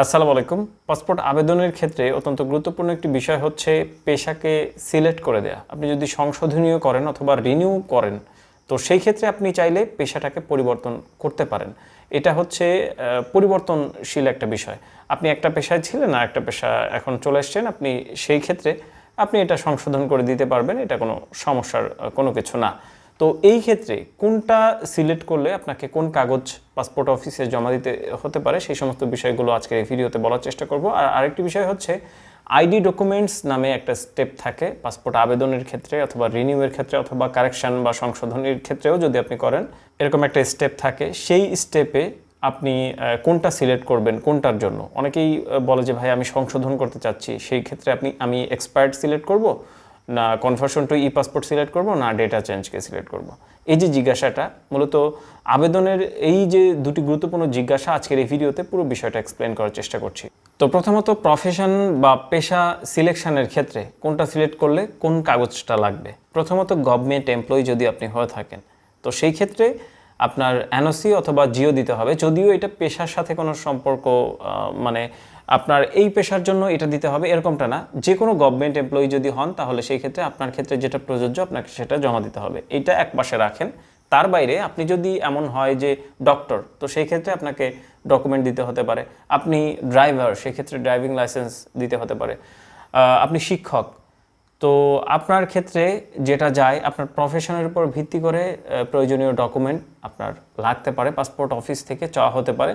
আসসালামু আলাইকুম। পাসপোর্ট আবেদনের ক্ষেত্রে অত্যন্ত গুরুত্বপূর্ণ একটি বিষয় হচ্ছে পেশাকে সিলেক্ট করে দেয়া। আপনি যদি সংশোধনীয় করেন অথবা রিনিউ করেন, তো সেই ক্ষেত্রে আপনি চাইলে পেশাটাকে পরিবর্তন করতে পারেন। এটা হচ্ছে পরিবর্তনশীল একটা বিষয়। আপনি একটা পেশায় ছিলেন আর একটা পেশা এখন চলে এসছেন, আপনি সেই ক্ষেত্রে আপনি এটা সংশোধন করে দিতে পারবেন, এটা কোনো সমস্যার, কোনো কিছু না। তো এই ক্ষেত্রে কোনটা সিলেক্ট করলে আপনাকে কোন কাগজ পাসপোর্ট অফিসে জমা দিতে হতে পারে, সেই সমস্ত বিষয়গুলো আজকের এই ভিডিওতে বলার চেষ্টা করব। আর আরেকটি বিষয় হচ্ছে, আইডি ডকুমেন্টস নামে একটা স্টেপ থাকে পাসপোর্ট আবেদনের ক্ষেত্রে অথবা রিনিউয়ের ক্ষেত্রে অথবা কারেকশন বা সংশোধনের ক্ষেত্রেও যদি আপনি করেন, এরকম একটা স্টেপ থাকে। সেই স্টেপে আপনি কোনটা সিলেক্ট করবেন, কোনটার জন্য? অনেকেই বলে যে, ভাই, আমি সংশোধন করতে চাচ্ছি। সেই ক্ষেত্রে আপনি, আমি এক্সপায়ার্ড সিলেক্ট করব? না conversion to e passport select করব, না ডেটা চেঞ্জকে সিলেক্ট করব। এই যে জিজ্ঞাসাটা, মূলত আবেদনের এই যে দুটি গুরুত্বপূর্ণ জিজ্ঞাসা আজকের এই ভিডিওতে পুরো বিষয়টা এক্সপ্লেন করার চেষ্টা করছি। তো প্রথমত প্রফেশন বা পেশা সিলেকশনের ক্ষেত্রে কোনটা সিলেক্ট করলে কোন কাগজটা লাগবে? প্রথমত গভর্নমেন্ট এমপ্লয়ি যদি আপনি হয়ে থাকেন, তো সেই ক্ষেত্রে আপনার এনওসি অথবা জিও দিতে হবে। যদিও এটা পেশার সাথে কোনো সম্পর্ক মানে আপনার এই পেশার জন্য এটা দিতে হবে, এরকমটা না। যে কোনো গভর্নমেন্ট এমপ্লয়ি যদি হন, তাহলে সেই ক্ষেত্রে আপনার ক্ষেত্রে যেটা প্রযোজ্য, আপনাকে সেটা জমা দিতে হবে। এটা এক পাশে রাখেন। তার বাইরে আপনি যদি এমন হয় যে ডক্টর তো সেই ক্ষেত্রে আপনাকে ডকুমেন্ট দিতে হতে পারে। আপনি ড্রাইভার সেক্ষেত্রে ড্রাইভিং লাইসেন্স দিতে হতে পারে। আপনি শিক্ষক, তো আপনার ক্ষেত্রে যেটা যায়, আপনার প্রফেশনের উপর ভিত্তি করে প্রয়োজনীয় ডকুমেন্ট আপনার লাগতে পারে। পাসপোর্ট অফিস থেকে চাওয়া হতে পারে।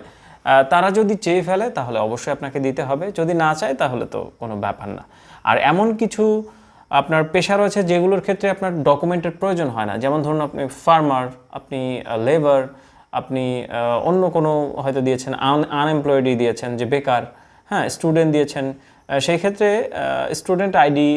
তারা যদি চেয়ে ফেলে, তাহলে অবশ্যই আপনাকে দিতে হবে। যদি না চায়, তাহলে তো কোনো ব্যাপার না। আর এমন কিছু আপনার পেশা রয়েছে যেগুলোর ক্ষেত্রে আপনার ডকুমেন্টের প্রয়োজন হয় না। যেমন ধরুন, আপনি ফার্মার আপনি লেবার আপনি অন্য কোনো হয়তো দিয়েছেন আনএমপ্লয়েডই দিয়েছেন যে বেকার হ্যাঁ স্টুডেন্ট দিয়েছেন। সেই ক্ষেত্রে স্টুডেন্ট আইডি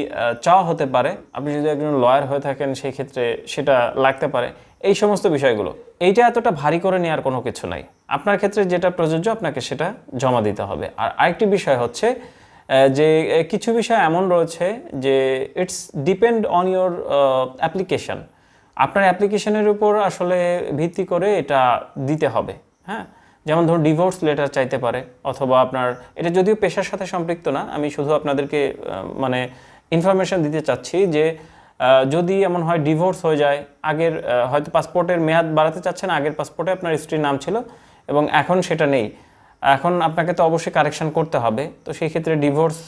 চাওয়া হতে পারে। আপনি যদি একজন লয়ার হয়ে থাকেন, সেই ক্ষেত্রে সেটা লাগতে পারে। এই সমস্ত বিষয়গুলো। এইটা এতটা ভারী করে নেওয়ার কোনো কিছু নাই। আপনার ক্ষেত্রে যেটা প্রযোজ্য আপনাকে সেটা জমা দিতে হবে। আর আরেকটি বিষয় হচ্ছে যে কিছু বিষয় এমন রয়েছে যে it's depend on your application আপনার অ্যাপ্লিকেশনের উপর আসলে ভিত্তি করে এটা দিতে হবে হ্যাঁ? যেমন ধরুন ডিভোর্স লেটার চাইতে পারে, অথবা আপনার, এটা যদিও পেশার সাথে সম্পৃক্ত না, আমি শুধু আপনাদেরকে মানে ইনফরমেশন দিতে চাচ্ছি যে যদি এমন হয় ডিভোর্স হয়ে যায়, আগের হয়তো পাসপোর্টের মেয়াদ বাড়াতে চাচ্ছেন, আগের পাসপোর্টে আপনার স্ত্রীর নাম ছিল এবং এখন সেটা নেই। এখন আপনাকে তো অবশ্যই কারেকশন করতে হবে। তো সেই ক্ষেত্রে ডিভোর্স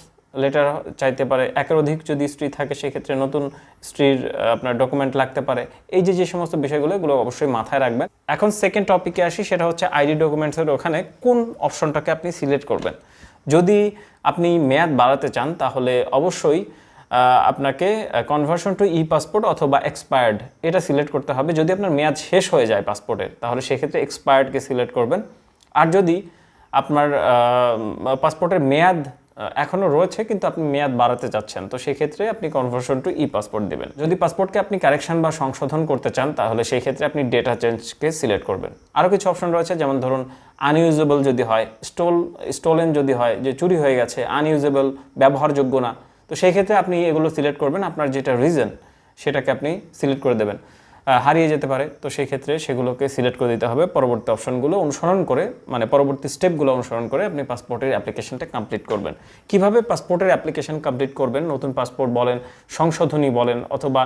লেটার চাইতে পারে, একের অধিক যদি স্ত্রী থাকে সেক্ষেত্রে নতুন স্ত্রীর আপনার ডকুমেন্ট লাগতে পারে। এই যে যে সমস্ত বিষয়গুলো, এগুলো অবশ্যই মাথায় রাখবেন। এখন সেকেন্ড টপিকে আসি, সেটা হচ্ছে আইডি ডকুমেন্টসের ওখানে কোন অপশনটাকে আপনি সিলেক্ট করবেন। যদি আপনি মেয়াদ বাড়াতে চান, তাহলে অবশ্যই আপনাকে কনভার্সন টু ই পাসপোর্ট অথবা এক্সপায়ার্ড এটা সিলেক্ট করতে হবে। যদি আপনার মেয়াদ শেষ হয়ে যায় পাসপোর্টের তাহলে সেক্ষেত্রে এক্সপায়ার্ডকে সিলেক্ট করবেন। আর যদি আপনার পাসপোর্টের মেয়াদ এখনও রয়েছে, কিন্তু আপনি মেয়াদ বাড়াতে চাচ্ছেন, তো সেক্ষেত্রে আপনি কনভার্সন টু ই পাসপোর্ট দেবেন। যদি পাসপোর্টকে আপনি কারেকশন বা সংশোধন করতে চান, তাহলে সেই ক্ষেত্রে আপনি ডেটা চেঞ্জকে সিলেক্ট করবেন। আরও কিছু অপশন রয়েছে, যেমন ধরুন আনইউজেবল যদি হয় স্টোল স্টোলেন যদি হয়, যে চুরি হয়ে গেছে আনইউজেবল ব্যবহারযোগ্য না তো সেই ক্ষেত্রে আপনি এগুলো সিলেক্ট করবেন, আপনার যেটা রিজন সেটাকে আপনি সিলেক্ট করে দেবেন। হারিয়ে যেতে পারে, তো সেই ক্ষেত্রে সেগুলোকে সিলেক্ট করে দিতে হবে। পরবর্তী অপশনগুলো অনুসরণ করে মানে পরবর্তী স্টেপগুলো অনুসরণ করে আপনি পাসপোর্টের অ্যাপ্লিকেশনটা কমপ্লিট করবেন। কীভাবে পাসপোর্টের অ্যাপ্লিকেশন কমপ্লিট করবেন? নতুন পাসপোর্ট বলেন, সংশোধনী বলেন, অথবা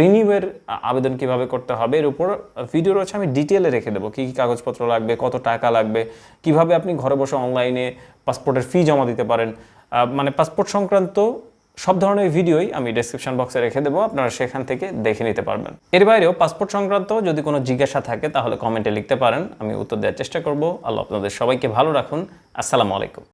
রিনিউয়ের আবেদন কীভাবে করতে হবে? এর উপর ভিডিও রয়েছে, আমি ডিটেলে রেখে দেবো। কী কী কাগজপত্র লাগবে? কত টাকা লাগবে? কীভাবে আপনি ঘরে বসে অনলাইনে পাসপোর্টের ফি জমা দিতে পারেন? মানে পাসপোর্ট সংক্রান্ত সব ধরনের ভিডিওই আমি ডেসক্রিপশন বক্সে রেখে দেবো, আপনারা সেখান থেকে দেখে নিতে পারবেন। এর বাইরেও পাসপোর্ট সংক্রান্ত যদি কোনো জিজ্ঞাসা থাকে, তাহলে কমেন্টে লিখতে পারেন, আমি উত্তর দেওয়ার চেষ্টা করব। আল্লাহ আপনাদের সবাইকে ভালো রাখুন। আসসালামু আলাইকুম।